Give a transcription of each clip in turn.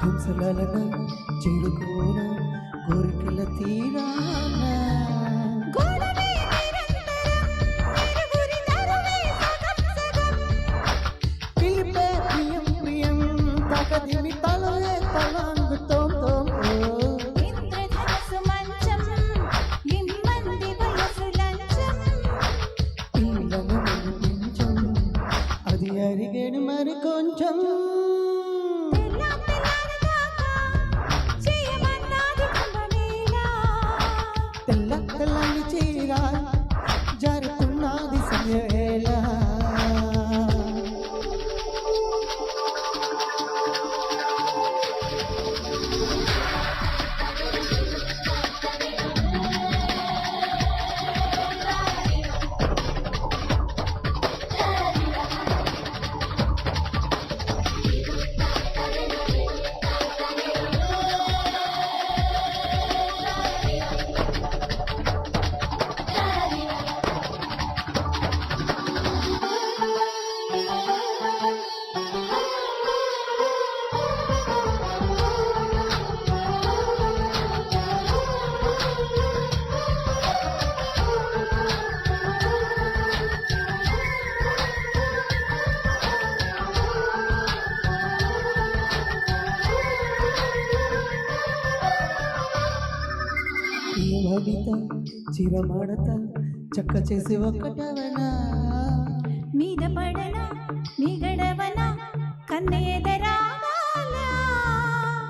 హింసలన చేరుకోన కోరికల తీరాన. పిలిపే ప్రియం ప్రియం తగదిమి తలవే తలాంగుతో అది అరిగేడు మరి కొంచెం. కవిత చిరమడత చక్క చేసి ఒక్కటవనా? మీద పడన మీ గడవన కన్నేదరా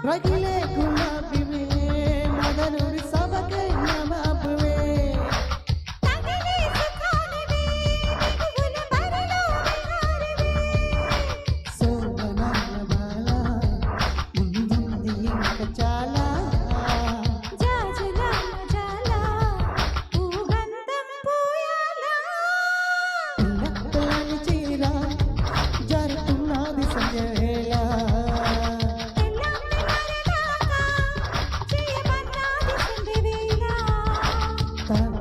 రగిలే గులాబీ మదనుడి సభకై నమాపువే. సోమనాల చాలా Bye.